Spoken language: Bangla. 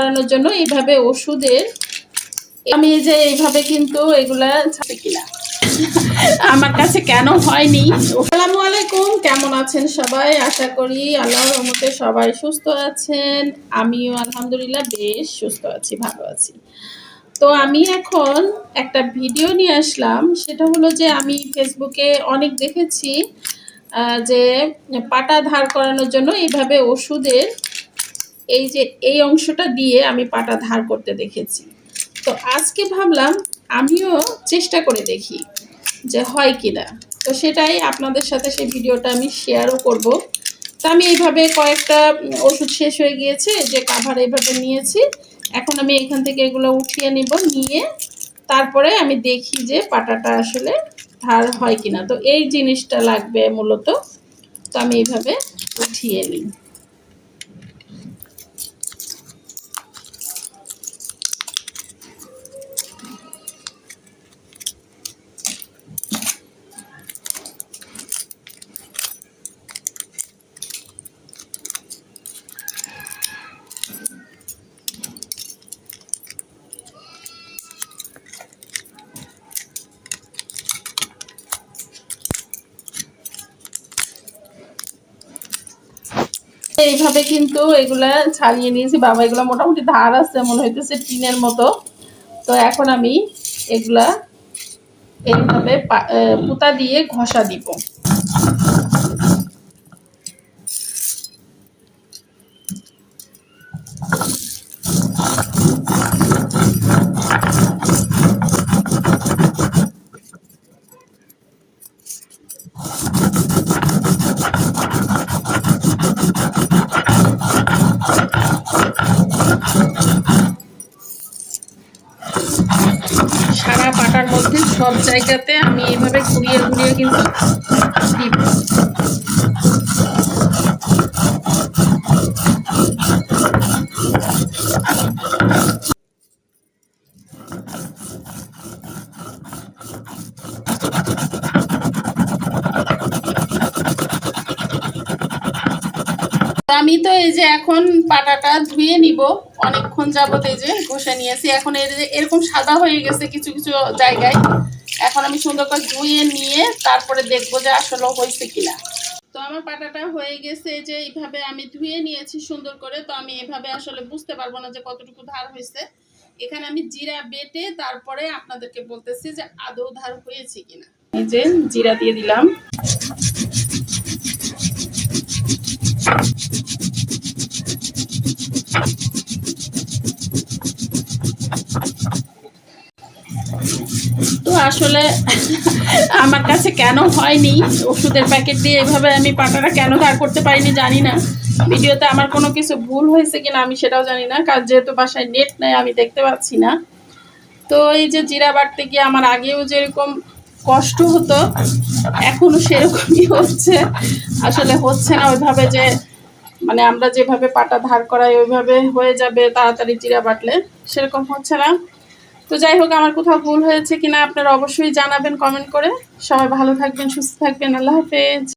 করানোর জন্য এইভাবে ওষুধের আমি এই যে এইভাবে কিন্তু এগুলা ছাড়ে কিনা? আমার কাছে কেন হয়নি? আসসালামু আলাইকুম, কেমন আছেন সবাই? আশা করি আল্লাহর রহমতে সবাই সুস্থ আছেন। আমিও আলহামদুলিল্লাহ বেশ সুস্থ আছি, ভালো আছি। তো আমি এখন একটা ভিডিও নিয়ে আসলাম। সেটা হলো যে আমি ফেসবুকে অনেক দেখেছি যে পাটা ধার করানোর জন্য এইভাবে ওষুধের এই যে এই অংশটা দিয়ে আমি পাটা ধার করতে দেখেছি। তো আজকে ভাবলাম আমিও চেষ্টা করে দেখি যে হয় কিনা। তো সেটাই আপনাদের সাথে সেই ভিডিওটা আমি শেয়ারও করব। তো আমি এইভাবে কয়েকটা ওষুধ শেষ হয়ে গিয়েছে, যে কাভার এইভাবে নিয়েছি। এখন আমি এখান থেকে এগুলো উঠিয়ে নিব, নিয়ে তারপরে আমি দেখি যে পাটাটা আসলে ধার হয় কিনা। তো এই জিনিসটা লাগবে মূলত। তো আমি এইভাবে উঠিয়ে নিই। এইভাবে কিন্তু এগুলা ছাড়িয়ে নিয়েছি। বাবা, এগুলো মোটামুটি ধার আছে মনে হইতেছে টিনের মতো। তো এখন আমি এগুলা এইভাবে পুতা দিয়ে ঘষা দিব। পাটার মধ্যে সব জায়গাতে আমি এইভাবে ঘুরিয়ে ঘুরিয়ে কিন্তু দিব। আমি তো এই যে এখন পাটাটা ধুয়ে নিব। অনেকক্ষণ যাবত এই যে ঘষে নিয়েছি। এখন এর যে এরকম সাদা হয়ে গেছে কিছু কিছু জায়গায়। এখন আমি সুন্দর করে ধুয়ে নিয়ে তারপরে দেখব যে আসলে হয়েছে কিনা। তো আমার পাটাটা হয়ে গেছে যে এইভাবে আমি ধুয়ে নিয়েছি সুন্দর করে। তো আমি এভাবে আসলে বুঝতে পারব না যে কতটুকু ধার হয়েছে। এখানে আমি জিরা বেটে তারপরে আপনাদেরকে বলতেছি যে আদৌ ধার হয়েছে কিনা। এই যে জিরা দিয়ে দিলাম। আসলে আমার কাছে কেন হয়নি? ওষুধের প্যাকেট দিয়ে এভাবে আমি পাটাটা কেন ধার করতে পারিনি জানি না। ভিডিওতে আমার কোনো কিছু ভুল হয়েছে কিনা আমি সেটাও জানি না। কারণ যেহেতু বাসায় নেট নেই, আমি দেখতে পাচ্ছি না। তো এই যে জিরা বাটতে গিয়ে আমার আগেও যেরকম কষ্ট হতো, এখনও সেরকমই হচ্ছে। আসলে হচ্ছে না ওইভাবে যে মানে আমরা যেভাবে পাটা ধার করাই ওইভাবে হয়ে যাবে তাড়াতাড়ি জিরা বাটলে। সেরকম হচ্ছে না। তো যাই হোক, আমার কোথাও ভুল হয়েছে কিনা আপনারা অবশ্যই জানাবেন কমেন্ট করে। সবাই ভালো থাকবেন, সুস্থ থাকবেন। আল্লাহ হাফেজ।